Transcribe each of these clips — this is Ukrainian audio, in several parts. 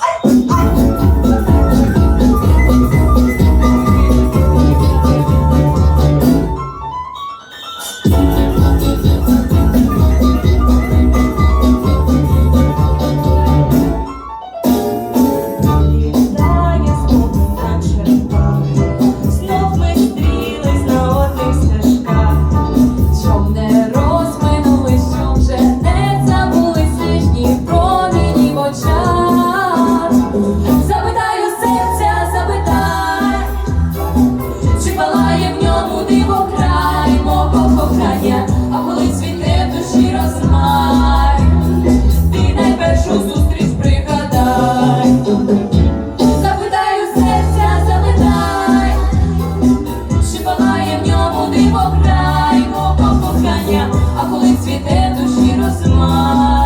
I, I, особливо край мого кохання, а коли цвіте душі розмай, ти найпершу зустріч пригадай, запитаю серця, запитай, чи палає в ньому диво край мого кохання, а коли цвіте душі розмай.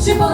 辛苦